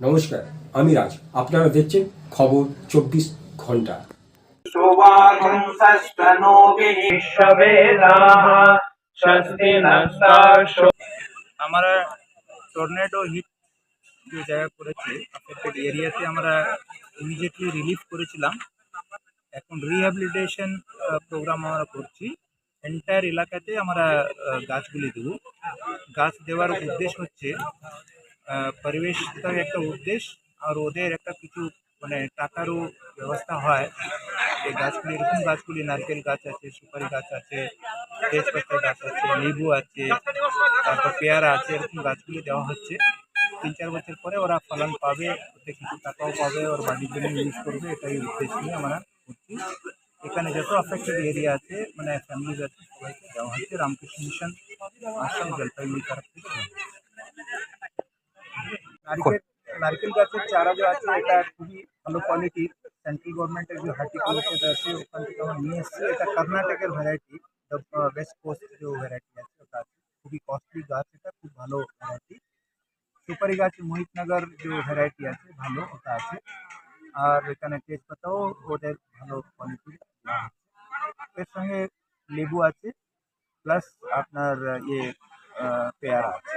নমস্কার, আমি রাজ। আপনারা দেখছেন খবর চব্বিশ ঘণ্টা। আমরা টর্নেডো হিট যে জায়গা করেছে এফেক্টেড এরিয়াতে আমরা ইমিডিয়েটলি রিলিফ করেছিলাম। এখন রিহ্যাবিলিটেশন প্রোগ্রাম আমরা করছি। এন্টায়ার এলাকাতে আমরা গাছগুলি দেবো। গাছ দেওয়ার উদ্দেশ্য হচ্ছে পরিবেশটার একটা উদ্দেশ্য আর ওদের একটা কিছু মানে টাকারও ব্যবস্থা হয়। এই গাছগুলি, এরকম গাছগুলি, নারকেল গাছ আছে, সুপারি গাছ আছে, তেজপাতা গাছ আছে, লেবু আছে, তারপর পেয়ারা আছে, এরকম গাছগুলি দেওয়া হচ্ছে। তিন চার বছর পরে ওরা ফলন পাবে, ওতে কিছু টাকাও পাবে, ওর বাড়ির জন্য ইউজ করবে, এটাই উদ্দেশ্য নিয়ে আমরা করছি। এখানে যত অ্যাফেক্টেড এরিয়া আছে মানে ফ্যামিলিজ আছে, সবাইকে দেওয়া হচ্ছে। রামকৃষ্ণ মিশন আসাম জলপাইগুড়ি তরফ দেওয়া হচ্ছে। নারকেল নারকেল গাছের চারা যে আছে এটা খুবই ভালো কোয়ালিটির সেন্ট্রাল গভর্নমেন্টের যে হার্টিকালচার আছে ওখান থেকে আমরা নিয়ে এসেছি এটা কর্ণাটকের ভ্যারাইটি ওয়েস্ট কোস্ট যে ভ্যারাইটি আছে ওটা আছে খুবই কস্টলি গাছ এটা খুব ভালো ভ্যারাইটি সুপারি গাছ মোহিতনগর যে ভ্যারাইটি আছে ভালো ওটা আছে আর এখানে তেজপাতাও ওদের ভালো কোয়ালিটির এর সঙ্গে লেবু আছে প্লাস আপনার ইয়ে আহ, পেয়ারা আছে